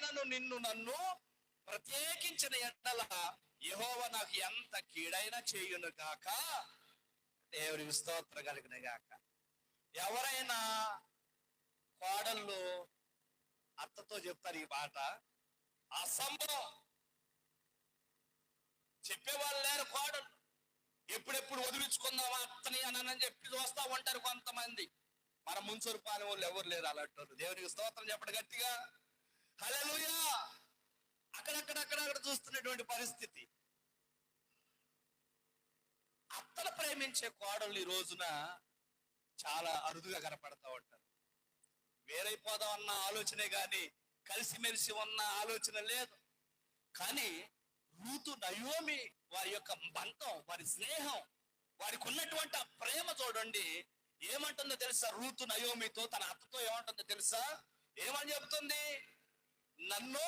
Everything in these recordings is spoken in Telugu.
ఆయనను నిన్ను నన్ను ప్రత్యేకించిన ఎడల యహోవ నాకు ఎంత కీడైనా చేయును గాక. దేవుడికి స్తోత్ర కలిగిన గాక. ఎవరైనా కోడళ్ళు అత్తతో చెప్తారు ఈ మాట. అసంభవం. చెప్పేవాళ్ళు లేరు కోడళ్ళు. ఎప్పుడెప్పుడు వదిలించుకుందామా అత్తని అని చెప్పి చూస్తా ఉంటారు కొంతమంది. మన ముంచూరు పాలెం వాళ్ళు ఎవరు లేరు అలాంటి దేవునికి స్తోత్రం చెప్పడం గట్టిగా. హలలుయా అక్కడక్కడక్కడక్కడ చూస్తున్నటువంటి పరిస్థితి. అత్తలు ప్రేమించే కోడళ్ళు ఈ రోజున చాలా అరుదుగా కనపడతా ఉంటారు. వేరైపోదాం అన్న ఆలోచనే కానీ కలిసిమెలిసి ఉన్న ఆలోచన లేదు. కానీ రూతు నయోమి వారి యొక్క బంధం వారి స్నేహం వారికి ఉన్నటువంటి ఆ ప్రేమ చూడండి ఏమంటుందో తెలుసా? రూతు నయోమితో తన అత్తతో ఏమంటుందో తెలుసా? ఏమని చెప్తుంది? నన్ను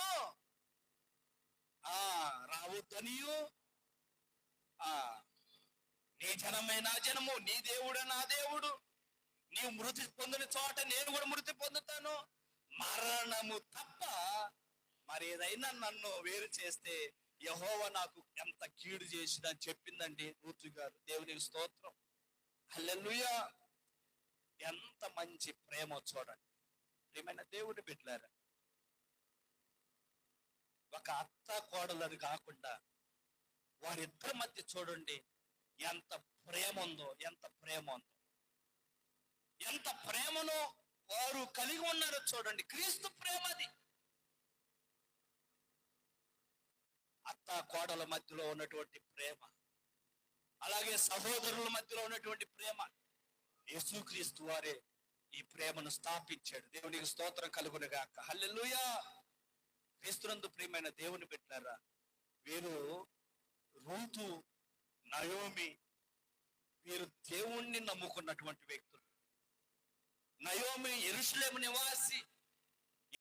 ఆ రావద్దనియు. ఆ నీ జనమే నా జనము నీ దేవుడు నా దేవుడు. నీవు మృతి పొందిన చోట నేను కూడా మృతి పొందుతాను. మరణము తప్ప మరి ఏదైనా నన్ను వేరు చేస్తే యహోవ నాకు ఎంత కీడు చేసిందని చెప్పిందండి రూతు గారు. దేవునికి స్తోత్రం. హల్లెలూయా. ఎంత మంచి ప్రేమ చూడండి ప్రేమైన దేవుడిని బిడ్డలారా ఒక అత్త కోడలని కాకుండా వారిద్దరి మధ్య చూడండి ఎంత ప్రేమ ఉందో ఎంత ప్రేమ ఉందో ఎంత ప్రేమను వారు కలిగి ఉన్నారో చూడండి క్రీస్తు ప్రేమ అది. అత్త కోడల మధ్యలో ఉన్నటువంటి ప్రేమ అలాగే సహోదరుల మధ్యలో ఉన్నటువంటి ప్రేమ. యేసుక్రీస్తు వారే ఈ ప్రేమను స్థాపించాడు. దేవునికి స్తోత్రం కలుగునుగాక. హల్లెలూయా! క్రీస్తునందు ప్రియమైన దేవుని పెట్టారా వీరు రూతు నయోమి వీరు దేవుణ్ణి నమ్ముకున్నటువంటి వ్యక్తులు. నయోమి ఎరుషులేము నివాసి